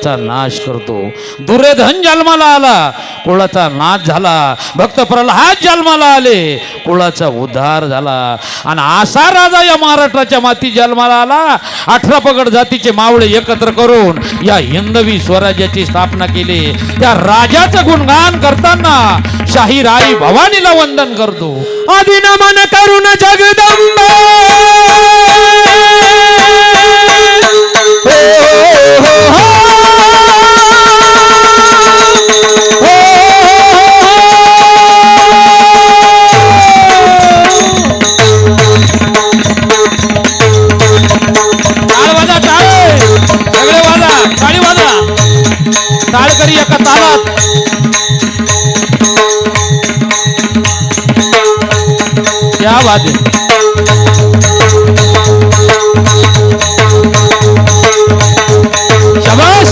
कुळाचा नाश करतो. दुर्योधन जन्माला आला. कुळाचा नाश झाला. भक्त प्रल्हाद जन्माला आले. कुळाचा उद्धार झाला. आणि असा राजा या महाराष्ट्राच्या माती जन्माला आला. अठरा पगड जातीचे मावळे एकत्र करून या हिंदवी स्वराज्याची स्थापना केली. त्या राजाचं गुणगान करताना शाही राई भवानीला वंदन करतो. अभिनमन करून जगदंबे! क्या बात है। शाबाश।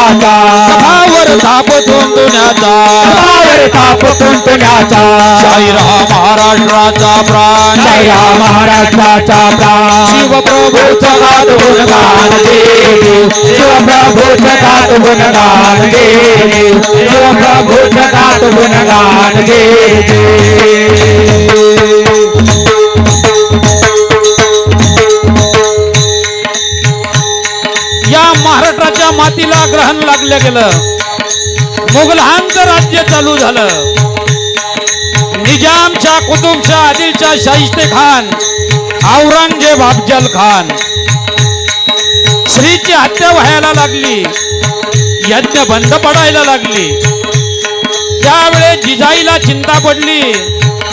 तुंतुण्याचा भावर ताप तुंतुण्याचा भावर ताप तुंतुण्याचा शाहीराव महाराष्ट्राचा प्राण जया महाराष्ट्राचा प्राण शिवप्रभूचा गात गुणगान देवी शिवप्रभूच गात गुणगान देवी शिवप्रभूच गात गुणगान देवी मातीला ग्रहण लागलं गेलं. मुघलांचं राज्य चालू झालं. निजामच्या कुतुबच्या आदिलच्या शाहिस्ते खान औरंगजेब अफजल खान. श्रीची हत्या व्हायला लागली. यज्ञ बंद पडायला लागली. त्यावेळेस जिजाईला चिंता पडली.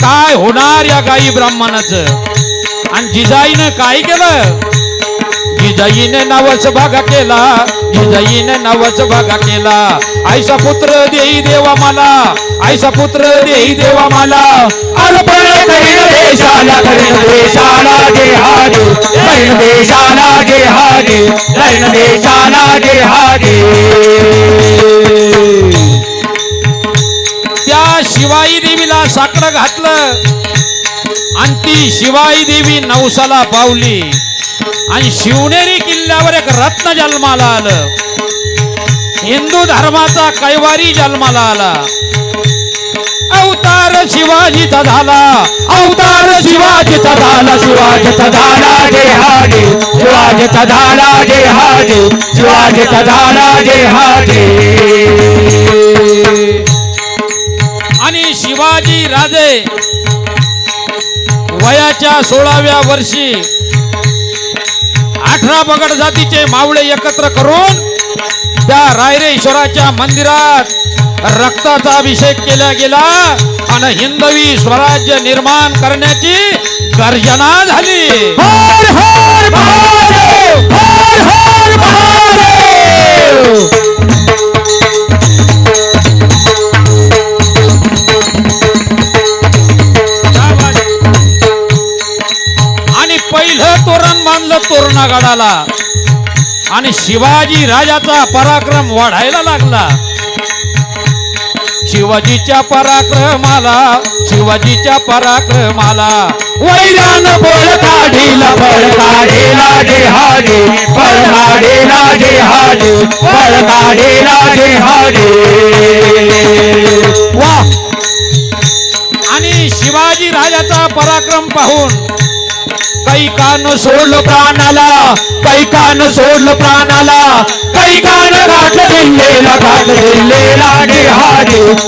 काय होणार या गाई ब्राह्मणाचं? आणि जिजाईनं काय केलं? जिजाईने नवस भागा केला. जिजाईने नवच बघा केला. आईचा पुत्र देई देवा मला. आईचा पुत्र देई देवा मला. अर्पण करीन देशाला करीन देशाला गे हागे. करीन देशाला गे हागे. करीन देशाला गे हागे. त्या शिवाई देवीला साकडं घातलं. आणि ती शिवाई देवी नवसाला पावली. आणि शिवनेरी किल्ल्यावर एक रत्न जन्माला आलं. हिंदू धर्माचा कैवारी जन्माला आला. अवतार शिवाजीचा झाला. अवतार शिवाजीचा झाला. शिवाजीचा झाला जे हाडे शिवाजीचा झाला जे हाडे शिवाजीचा झाला जे हाडे आणि शिवाजी राजे वयाच्या सोळाव्या वर्षी अठरा बगड जातीचे मावळे एकत्र करून त्या रायरेश्वराच्या मंदिरात रक्ताचा अभिषेक केला गेला आणि हिंदवी स्वराज्य निर्माण करण्याची गर्जना झाली. तोरणागडाला आणि शिवाजी राजाचा पराक्रम वाढायला लागला. शिवाजीच्या पराक्रमाला शिवाजीच्या पराक्रमाला. वैरान बोल काढीला फळ काढेला हागे. फळ काढेला हागे. फळ काढेला हागे. वा. आणि शिवाजी राजाचा पराक्रम पाहून काही कान सोडलं प्राणाला काही कान सोडलं प्राणाला काही कान गाठलं दिल्लेला गाठलं दिल्लेला हागे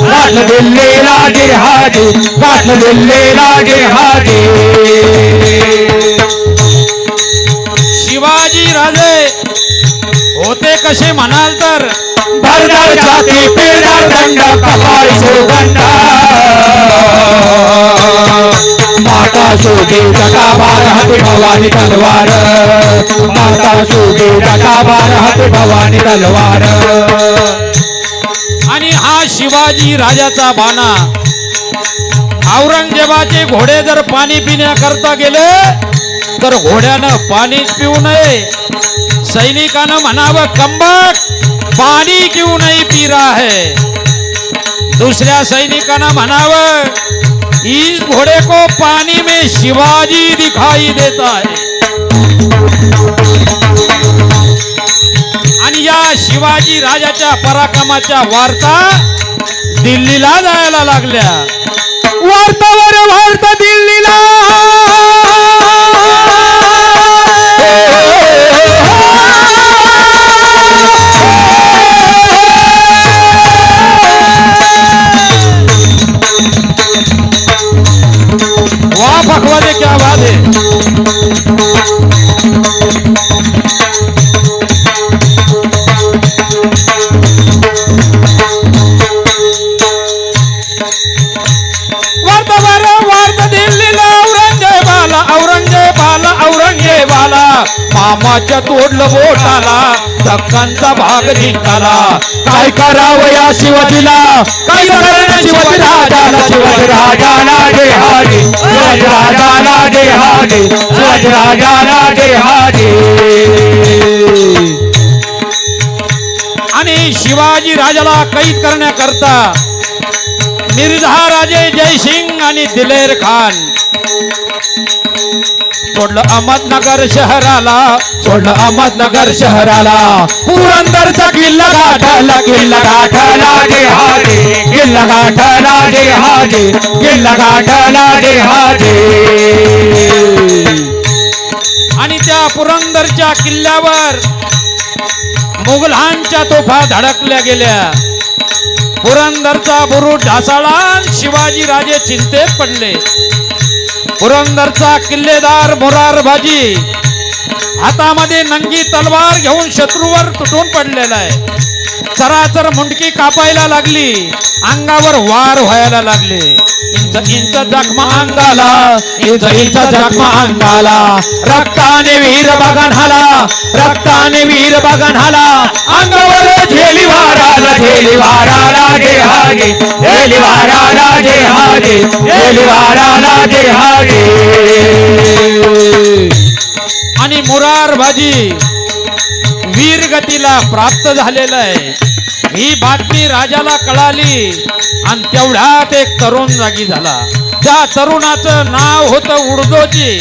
गाठलं दिल्लेला हागे गाठलं दिल्लेला हागे. शिवाजी राजे होते कसे म्हणाल तर? भरदार छाती पिळदार दंड कपाळी सुगंध. माता शोभे जटाबार हाती भवानी तलवार. माता शोभे जटाबार हाती भवानी तलवार. आणि हा शिवाजी राजाचा बाणा. औरंगजेबाचे घोडे जर पाणी पिण्याकरता गेले तर घोड्यानं पाणीच पिऊ नये. सैनिकानं म्हणावं कंबक पाणी क्यों नहीं पी रहा है? दुसऱ्या सैनिकानं म्हणावं इस घोड़े को पानी में शिवाजी दिखाई देता है। आणि या शिवाजी राजाच्या पराक्रमाच्या वार्ता दिल्लीला जायला लागल्या. वार्तावर वार्ता दिल्लीला! क्या बात है मामाच्या तोडलं बोटाला धक्कांचा भाग जिंकाला. काय करावं या शिवाजीला? काय करावं शिवाजी राजाला? शिवाजी राजाला जय शिवाजी राजाला जय शिवाजी राजाला जय आणि शिवाजी राजाला कैद करण्याकरता मिर्झा राजे जयसिंग आणि दिलेर खान. सोडलं अहमदनगर शहराला सोडलं अहमदनगर शहराला. पुरंदरचा किल्ला गाठला किल्ला गाठला जय हाजे. किल्ला गाठला जय हाजे. किल्ला गाठला जय हाजे. आणि त्या पुरंदरच्या किल्ल्यावर मुघलांच्या तोफा धडकल्या गेल्या. पुरंदरचा बुरुड ढासाळा शिवाजी राजे चिंतेत पडले. पुरंदरचा किल्लेदार मोरारबाजी हातामध्ये नंगी तलवार घेऊन शत्रूवर तुटून पडलेला आहे. चराचर मुंडकी कापायला लागली. अंगावर वार व्हायला लागले. इंच इंच जखमा अंगाला इंच इंच जखमा अंगाला. रक्ताने वीर बगन हाला रक्ताने वीर बगन हाला. अंगावर झेली वाराला झेली वाराला जे हागे. झेली वाराला जे हागे. झेली वाराला जे हागे. आणि मुरार भाजी वीरगतीला प्राप्त झालेलं आहे. ही बातमी राजाला कळाली. आणि तेवढ्यात एक तरुण जागी झाला. त्या तरुणाचं नाव होतं उडदोजी.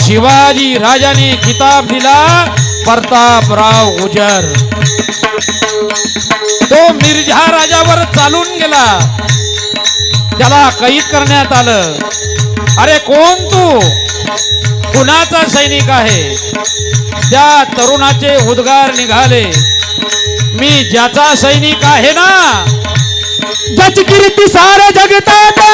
शिवाजी राजाने किताब दिला प्रतापराव गुजर. तो मिर्झा राजावर चालून गेला. त्याला कैद करण्यात आलं. अरे कोण तू? कुणाचा सैनिक आहे? त्या तरुणाचे उद्गार निघाले. मी ज्याचा सैनिक आहे ना जज कीर्ति सारे जगता पे।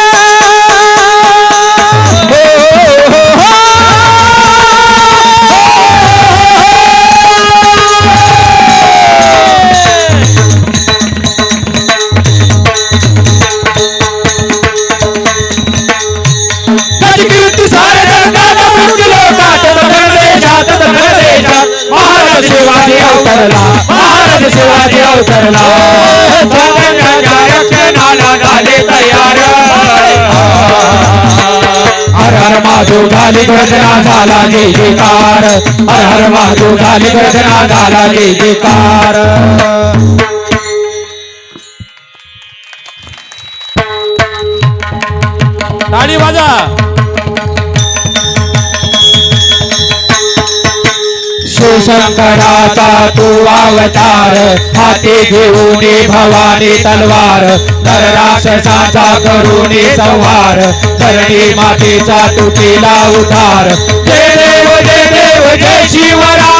महाराज शिवाजी अवतरला महाराज शिवाजी अवतरला हर हर महादेव झाली गर्जना झाला जय जयकार। हर हर महादेव झाली गर्जना झाला जय जयकार। टाळी वाजा। शंकराचा तू अवतार. हाती घेऊन भवानी तलवार. तर राक्षसाचा करून संहार. धरणी मातेचा तुटीला उतार. जय देव जय देव जय शिवरा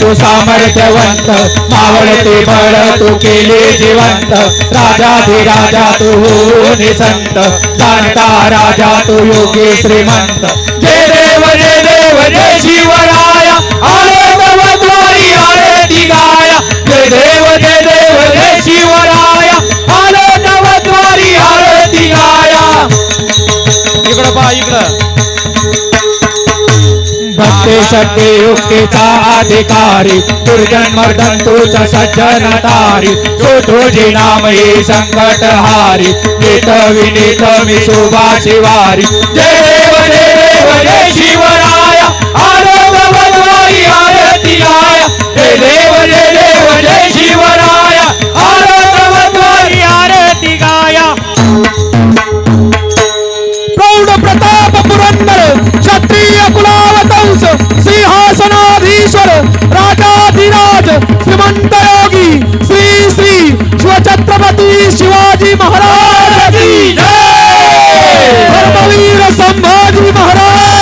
तू सामर्थ्यवंत मावळते बळ तू केले जिवंत. राजाधिराजा तू होऊन संत जाणता राजा तू योगी श्रीमंत. जय देव जय देव जय शिवराया आले नवद्वारी आले दिगाया. जय देव जय देव जय शिवराया आले नवद्वारी आले दिगाया. इकडं पा इकडं. भक्ती शक्ती युक्तीचा अधिकारी दुर्जन मर्दन तुझ सज्जन तारी जो तुझी नाम ही संकट हारी नीत विनीत मी शोभा शिवारी. जय देव जय देव जय शिवराया. आनंद वनवारी आरती आया. जय देव जय देव जय शिवराया. राजाधिराज श्रीमंत योगी श्री श्री शिवछत्रपती शिवाजी महाराज धर्मवीर संभाजी महाराज